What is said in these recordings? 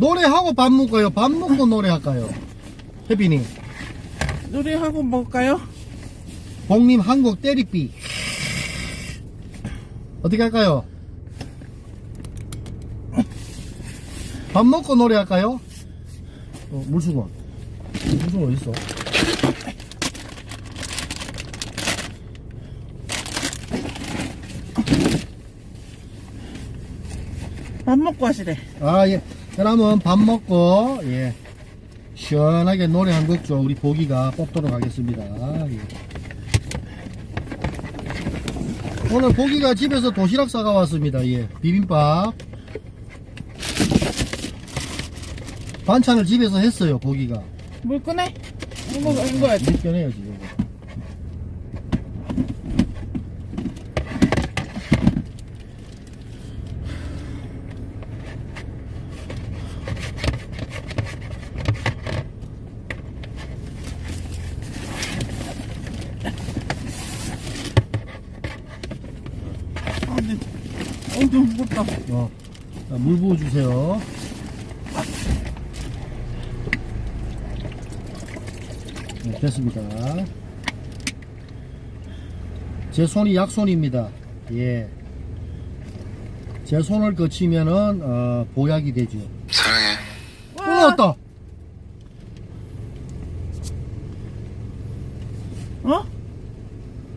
노래하고 밥 먹어요? 밥 먹고 노래할까요? 혜빈이. 노래하고 먹을까요? 봉님 한국 때리비. 어떻게 할까요? 밥 먹고 노래할까요? 어, 물수건. 물수건 어딨어? 밥 먹고 하시래. 아, 예. 그러면 밥 먹고, 예. 시원하게 노래 한 곡 좀 우리 보기가 뽑도록 하겠습니다. 예. 오늘 보기가 집에서 도시락 싸가 왔습니다. 예. 비빔밥. 반찬을 집에서 했어요, 보기가. 물 꺼내? 이거, 이거 해야지. 물 꺼내야지, 이거. 아, 근데, 어, 너무 무겁다. 어. 자, 물 부어주세요. 네, 됐습니다. 제 손이 약손입니다. 예. 제 손을 거치면은, 어, 보약이 되죠. 사랑해. 어, 왔다! 어?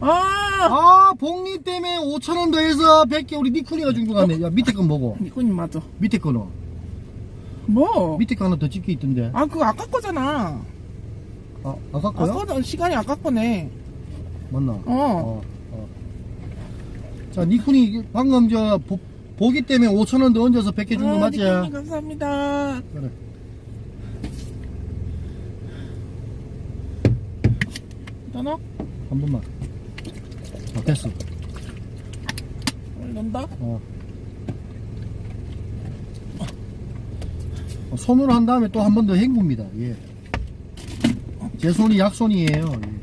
아! 아, 복리 때문에 5천원 더해서 100개 우리 니쿤이가 준거 같네. 야, 밑에 건 뭐고? 니꺼님 맞아. 밑에 거는? 뭐? 밑에 거 하나 더 찍혀 있던데. 아, 그거 아까 거잖아. 아, 아까 거요? 아까 시간이 아까 거네. 맞나? 어. 어, 어. 자, 니쿤이 방금 저 보, 보기 때문에 5천원 더 얹어서 100개 준 거 아, 맞지? 니꺼님 감사합니다. 그래. 떠나? 한 번만. 어, 됐어. 오늘 넣는다? 어. 어, 손으로 한 다음에 또 한 번 더 헹굽니다. 예. 제 손이 약손이에요. 예.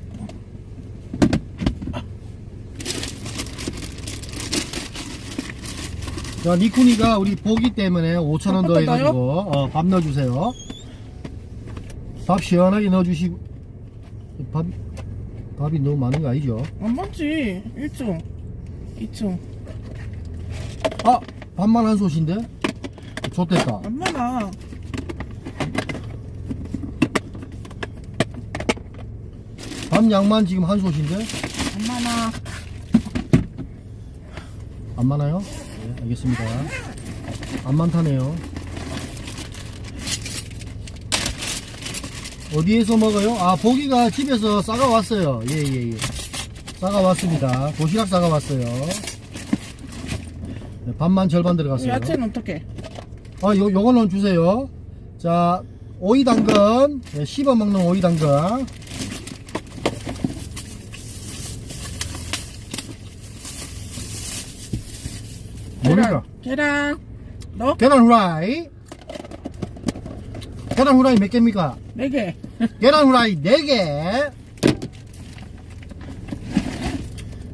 자, 니쿤이가 우리 보기 때문에 5천원 더밥 해가지고, 어, 밥 넣어주세요. 밥 시원하게 넣어주시고, 밥, 밥이 너무 많은 거 아니죠? 안 맞지. 1층. 2층. 아! 밥만 한 솥인데? 좋됐다. 안 많아. 밥 양만 지금 한 솥인데? 안 많아. 안 많아요? 네, 알겠습니다. 안 많다네요. 어디에서 먹어요? 아, 고기가 집에서 싸가 왔어요. 예, 예, 예. 싸가 왔습니다. 도시락 싸가 왔어요. 네, 밥만 절반 들어갔어요. 야채는 어떻게? 아, 요, 요거는 주세요. 자, 오이 당근. 네, 씹어 먹는 오이 당근. 뭡니까? 계란. 너? 계란 후라이. 계란 후라이 몇 개입니까? 4개. 계란 후라이 4개.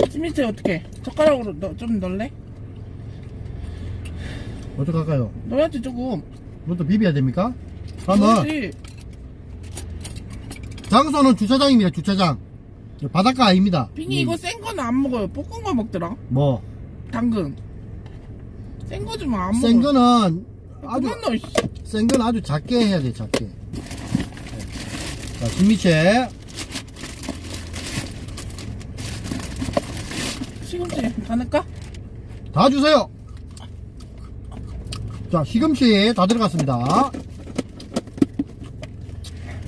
찜밑에 어떻게? 젓가락으로 넣, 좀 넣을래? 어떡할까요? 넣어야지 조금. 이것도 비벼야 됩니까? 넣어야지. 장소는 주차장입니다, 주차장. 바닷가 아닙니다. 빙이 음, 이거 센 거는 안 먹어요. 볶은 거 먹더라. 뭐, 당근. 센거 주면 안 먹어. 센 거는 아주, 그만 넣어. 씨. 센건 아주 작게 해야 돼, 작게. 자, 진미채. 시금치 다 넣을까? 다 주세요. 자, 시금치 다 들어갔습니다.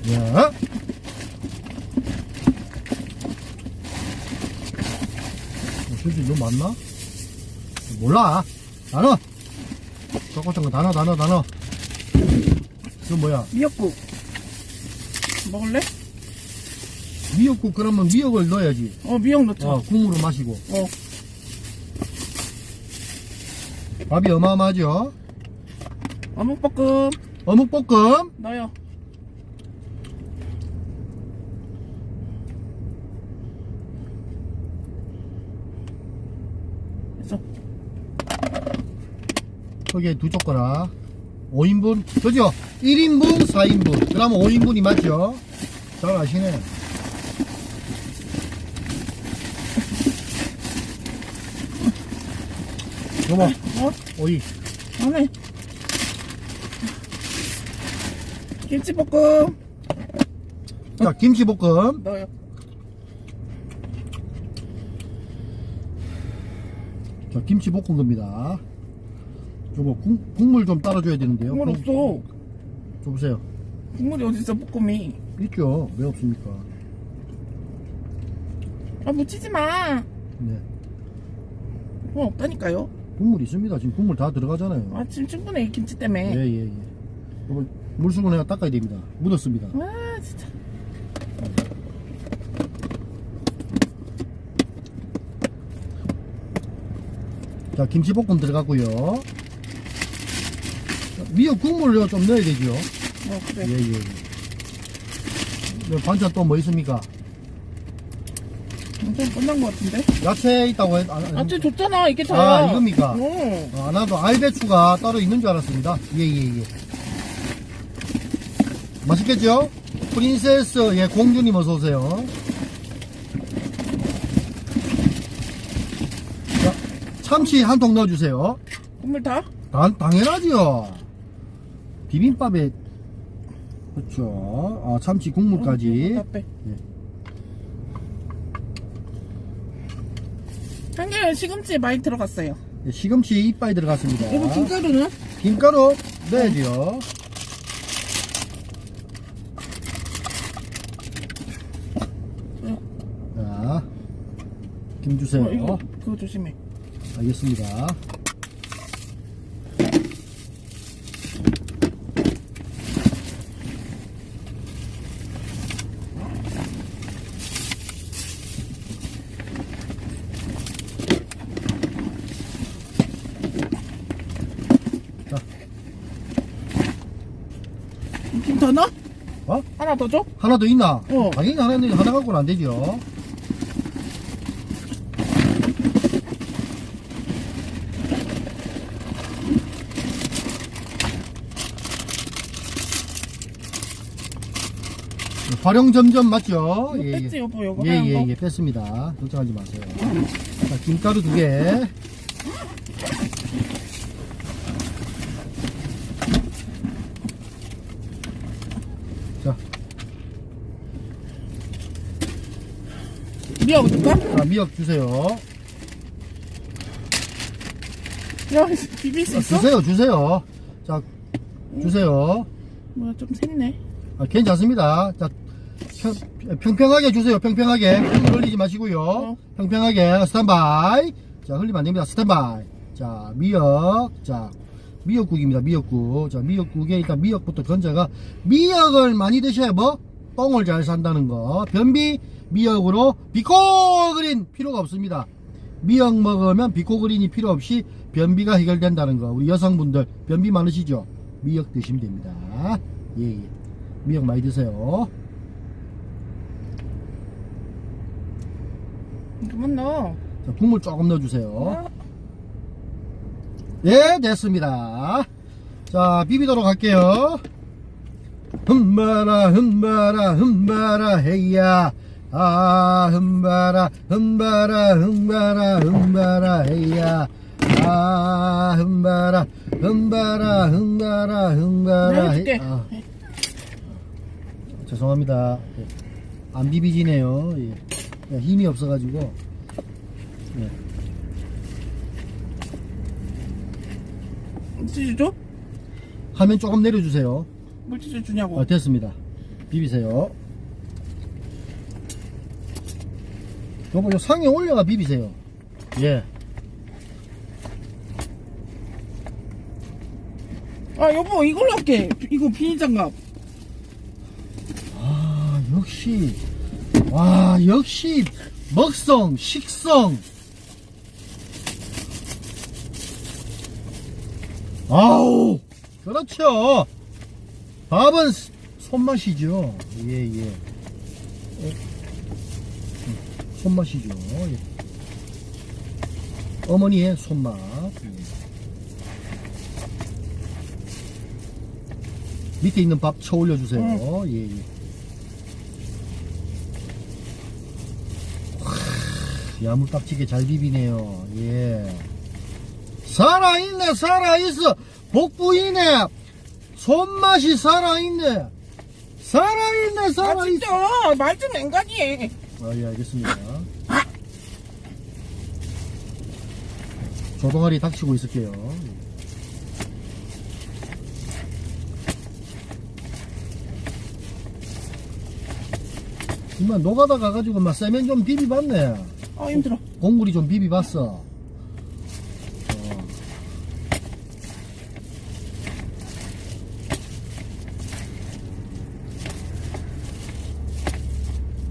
예. 시금치 너무 많나? 몰라. 다 넣어. 똑같은 거 넣어, 다 넣어. 이거 뭐야? 미역국. 먹을래? 미역국 그러면 미역을 넣어야지. 어, 미역 넣자. 어, 국물을 마시고. 어. 밥이 어마어마하죠? 어묵볶음 어묵볶음. 넣어요. 거기에 두 젓가락. 5인분. 그죠? 1인분 4인분. 그러면 5인분이 맞죠? 잘 아시네. 여보 어? 오이. 안해 김치볶음. 자 김치볶음. 넣어요. 자 김치볶음 겁니다 여보 국, 국물 좀 따라줘야 되는데요. 국물 국- 없어. 줘 보세요. 국물이 어딨어 볶음이? 있죠. 왜 없습니까? 아 묻히지 마. 네. 국물 없다니까요. 국물 있습니다. 지금 국물 다 들어가잖아요. 아 지금 충분해 김치 때문에. 예예예. 여보 물수건 해가 닦아야 됩니다. 묻었습니다. 아 진짜. 자 김치볶음 들어갔고요. 자, 미역 국물을 좀 넣어야 되죠 어 그래 예 예 예. 반찬 또 뭐 있습니까 엄청 끝난 것 같은데 야채 있다고 했, 아, 아, 아쟤 줬잖아 이게 다야 아, 이겁니까? 어. 아, 나도 알배추가 따로 있는 줄 알았습니다 예 예 예 맛있겠죠? 프린세스 예 공주님 어서오세요 자, 참치 한 통 넣어주세요 국물 다? 당, 당연하죠. 비빔밥에 그렇죠. 아, 참치 국물까지. 다 빼. 예. 시금치 많이 들어갔어요 예, 시금치 이빨이 들어갔습니다. 이거 김가루는? 김가루 넣어야죠. 자, 김 주세요. 어, 이거 그거 조심해 알겠습니다. 김더 넣어? 어? 하나 더 줘? 하나 더 있나? 어. 당연히 하나 있는데 하나 갖고는 안 되죠. 활용 점점 맞죠? 이거 뺐지 여보 이거 예, 하얀 예, 거? 예, 뺐습니다. 걱정하지 마세요. 자, 김가루 두 개. 자, 미역 넣을까? 자, 미역 주세요. 야 비빌 수 자, 있어? 주세요, 주세요. 자, 주세요. 뭐야 좀 샜네 아, 괜찮습니다. 자, 평, 평평하게 주세요. 평평하게. 물 흘리지 마시고요. 어. 평평하게. 스탠바이. 자, 흘리면 안 됩니다. 스탠바이. 자, 미역. 자, 미역국입니다. 미역국. 자, 미역국에 일단 미역부터 건져가. 미역을 많이 드셔야 뭐? 똥을 잘 산다는 거. 변비 미역으로 비코그린 필요가 없습니다. 미역 먹으면 비코그린이 필요 없이 변비가 해결된다는 거. 우리 여성분들 변비 많으시죠? 미역 드시면 됩니다. 예, 예. 미역 많이 드세요. 그만 넣어 자, 국물 조금 넣어주세요. 어? 예, 됐습니다. 자, 비비도록 할게요. 흠바라, 흠바라, 흠바라, 헤이야. 아, 흠바라, 흠바라, 흠바라, 흠바라, 헤이야. 아, 흠바라, 흠바라, 흠바라, 흠바라, 헤이- 아, 죄송합니다. 예. 안 비비지네요. 예. 예, 힘이 없어가지고. 예. 물티슈 줘? 화면 조금 내려주세요. 물티슈 주냐고 어, 됐습니다. 비비세요. 여보, 요 상에 올려가 비비세요. 예. 아 여보 이걸로 할게 이거 비닐장갑 아, 역시. 와, 역시, 먹성, 식성. 아우, 그렇죠. 밥은 스- 손맛이죠. 예, 예. 어, 음, 손맛이죠. 예. 어머니의 손맛. 예. 밑에 있는 밥 쳐 올려 주세요. 예, 예. 와, 야물딱지게 잘 비비네요. 예. 살아있네, 살아있어. 복부이네. 손맛이 살아있네. 살아있네, 아 살아있어. 진짜 말좀 앵간히 아, 예, 알겠습니다. 조동아리 닥치고 있을게요. 이만 노가다 가가지고 막 세면 좀 비비봤네. 아 힘들어 공물이 좀 비비봤어. 어.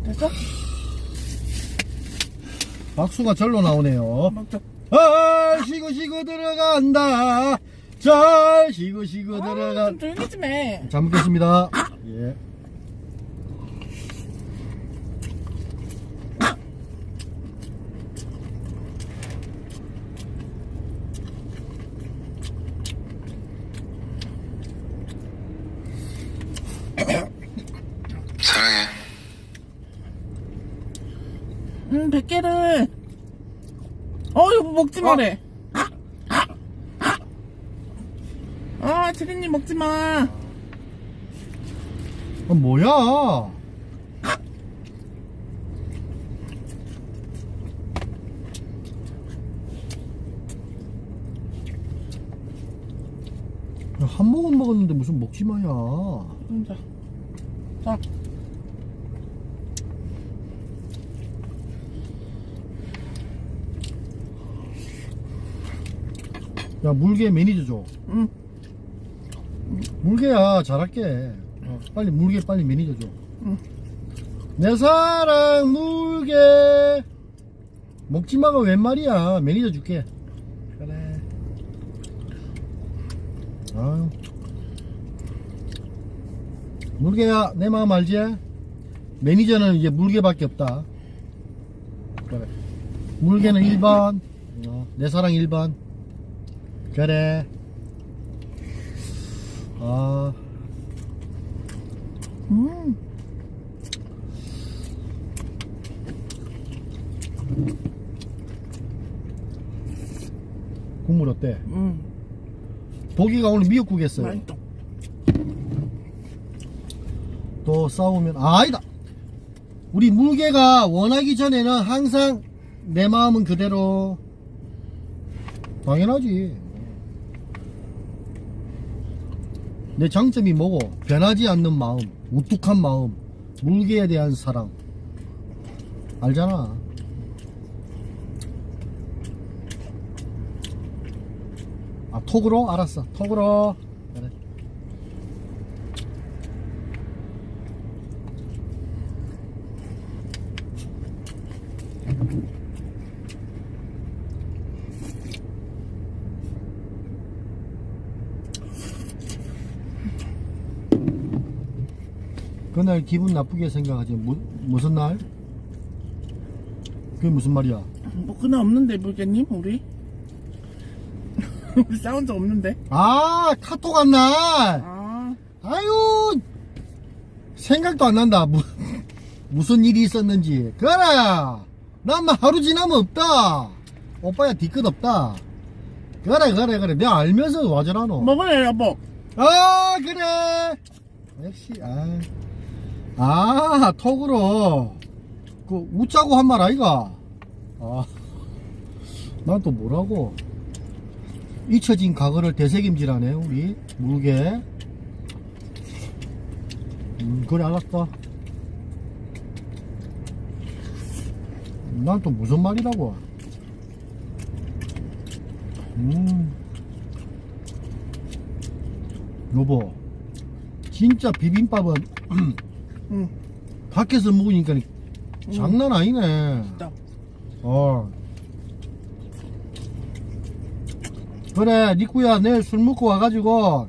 됐어? 박수가 절로 나오네요. 먹자 잘 쉬고 쉬고 들어간다. 잘 쉬고 쉬고 들어간. 아좀 조용히 좀 해 잘 먹겠습니다. 예. 사랑해. 음 100개를 어 여보 먹지 마래 아 지린님 먹지 마 아, 뭐야? 야, 한 모금 먹었는데 무슨 먹지 마야. 혼자 자 야, 물개 매니저 줘. 응. 물개야, 잘할게. 어, 빨리 물개 빨리 매니저 줘. 응. 내 사랑 물개. 먹지 마가 웬 말이야. 매니저 줄게. 그래. 아유. 물개야, 내 마음 알지? 매니저는 이제 물개밖에 없다. 그래. 물개는 1번. 어, 내 사랑 1번. 그래. 아, 음. 국물 어때? 음. 보기가 오늘 미역국 했어요. 맛있어 또 싸우면, 아, 아니다! 우리 물개가 원하기 전에는 항상 내 마음은 그대로. 당연하지. 내 장점이 뭐고? 변하지 않는 마음, 우뚝한 마음, 물개에 대한 사랑. 알잖아. 아, 톡으로? 알았어. 톡으로. 그날 기분 나쁘게 생각하지. 무, 무슨 날? 그게 무슨 말이야? 뭐 그날 없는데 물개님 우리 우리 싸운 적 없는데 아, 카톡 한 날! 아 아유, 생각도 안 난다. 무, 무슨 일이 있었는지. 그래! 나만 하루 지나면 없다. 오빠야 뒤끝 없다. 그래, 그래, 그래. 내가 알면서 와저라노. 먹을래 여보 아, 그래! 역시, 아. 아, 톡으로. 그, 웃자고 한 말 아이가? 아. 난 또 뭐라고? 잊혀진 과거를 되새김질하네, 우리. 물개. 음, 그래, 알았다. 난 또 무슨 말이라고? 음. 여보, 진짜 비빔밥은 응 밖에서 먹으니까 장난 아니네. 진짜 어. 그래, 니꾸야, 내일 술 먹고 와가지고,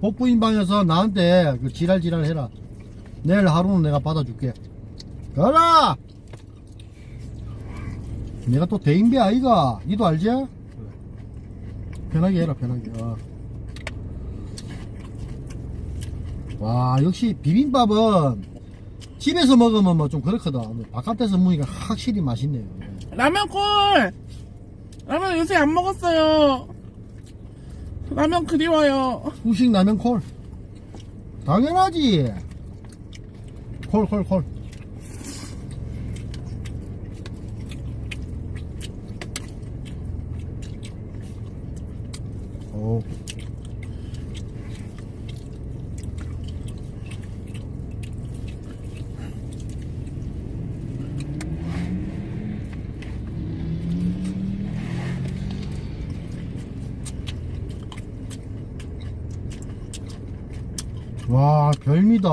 복부인 방에서 나한테 그 지랄지랄 해라. 내일 하루는 내가 받아줄게. 가라! 내가 또 대인배 아이가. 니도 알지? 편하게 해라, 편하게. 어. 와 역시 비빔밥은 집에서 먹으면 뭐 좀 그렇거든 바깥에서 먹으니까 확실히 맛있네요 라면 콜! 라면 요새 안 먹었어요. 라면 그리워요. 후식 라면 콜 당연하지 콜 콜 콜 오. 와 별미다.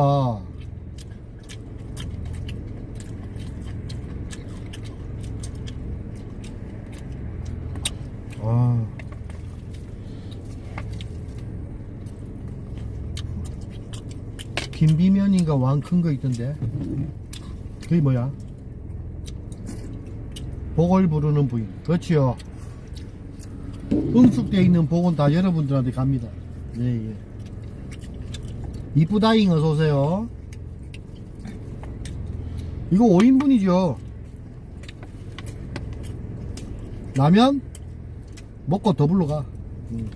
와 김비면인가 왕 큰 거 있던데. 그게 뭐야? 복을 부르는 부인. 그렇지요. 응축되어 있는 복은 다 여러분들한테 갑니다. 예, 예. 이쁘다잉 어서오세요. 이거 5인분이죠. 라면? 먹고 더불러 가. 음.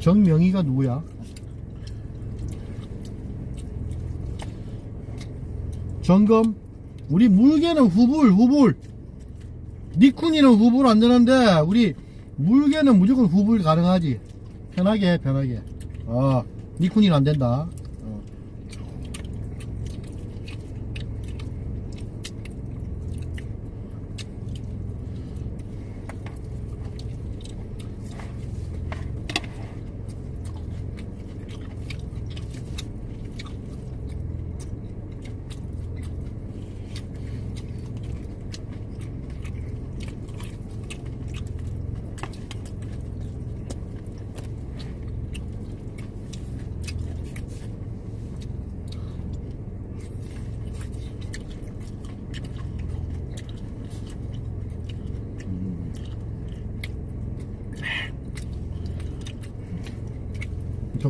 정명희가 누구야? 점검 우리 물개는 후불 후불. 니쿤이는 후불 안 되는데 우리 물개는 무조건 후불 가능하지. 편하게 해 편하게. 어 니쿤이는 안 된다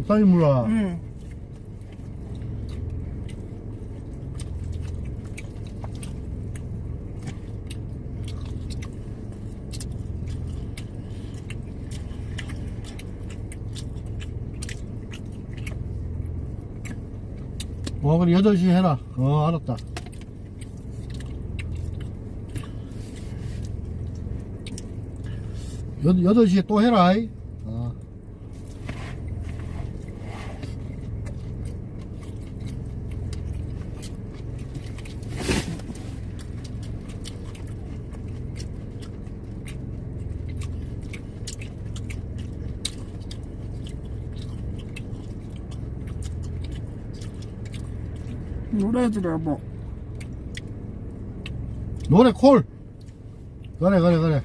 어. 적당히 물어 응. 어 그래 8시 해라 어 알았다 여, 8시에 또 해라 이. 어. 노래 들어, 뭐. 노래 콜 그래 그래 그래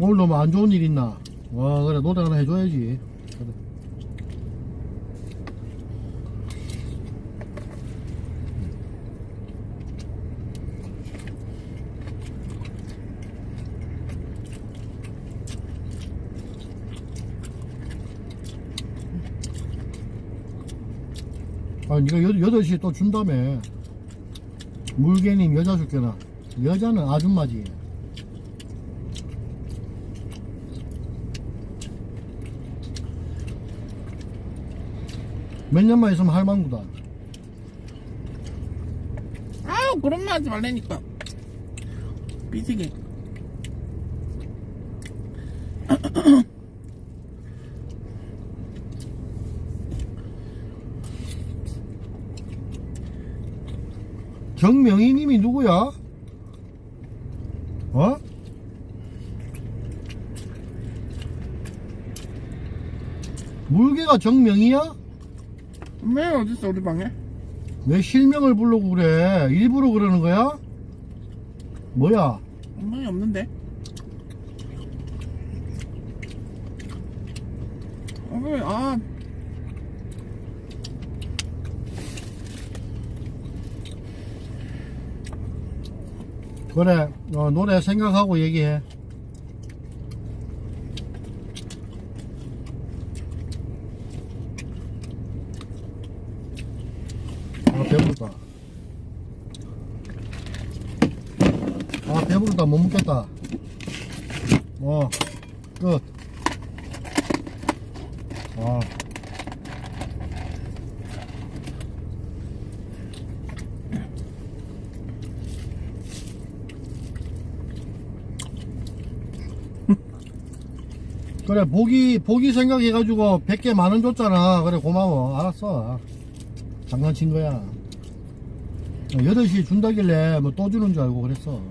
오늘 너무 안 좋은 일 있나 와 그래 노래 하나 해줘야지 그래. 아 니가 여, 8시에 또 준다며 물개님 여자 줄게나 여자는 아줌마지 몇 년만 있으면 할망구다 아우, 그런 말 하지 말라니까. 삐지게. 정명희님이 누구야? 어? 물개가 정명이야? 왜 어딨어, 우리 방에? 왜 실명을 부르고 그래? 일부러 그러는 거야? 뭐야? 엉망이 없는데? 아, 왜, 아. 그래 어, 노래 생각하고 얘기해 아 배부르다 아 배부르다 못 먹겠다. 어끝. 아. 그래 보기 보기 생각해가지고 100개 만원 줬잖아. 그래 고마워. 알았어. 장난친 거야. 8시에 준다길래 뭐 또 주는 줄 알고 그랬어